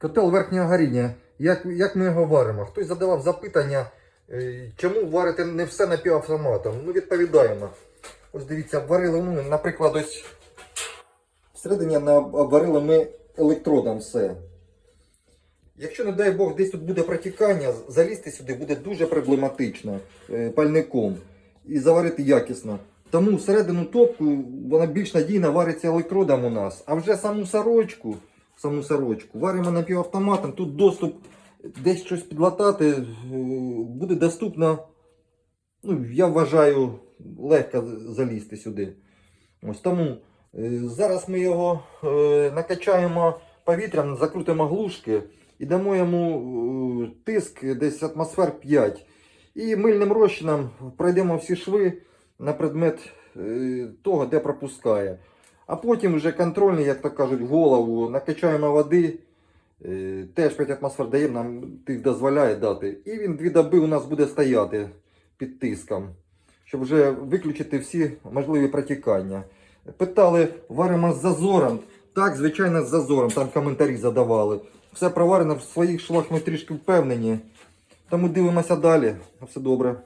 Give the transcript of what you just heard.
Котел верхнього горіння. Як, як ми його варимо? Хтось задавав запитання, е, чому варити не все напівавтоматом? Ну, відповідаємо. Ось дивіться, варили, ну, наприклад, ось всередині обварили ми електродом все. Якщо, не дай Бог, десь тут буде протікання, залізти сюди буде дуже проблематично е, пальником і заварити якісно. Тому всередину топку вона більш надійно вариться електродом у нас. А вже саму сорочку, саму сорочку варимо напівавтоматом. Тут доступ десь щось підлатати е, буде доступно. Ну, я вважаю, легко залізти сюди. Ось тому е, зараз ми його е, накачаємо повітрям, закрутимо глушки і дамо йому тиск десь атмосфер 5. І мильним розчином пройдемо всі шви на предмет того, де пропускає. А потім вже контрольний, як то кажуть, голову накачаємо води. е, Теж 5 атмосфер даємо, нам тиск дозволяє дати. І він дві доби у нас буде стояти під тиском, щоб вже виключити всі можливі протікання. Питали, варимо з зазором. Так, звичайно, з зазором. Там коментарі задавали. Все проварено в своїх швах ми трішки впевнені. Тому дивимося далі. Все добре.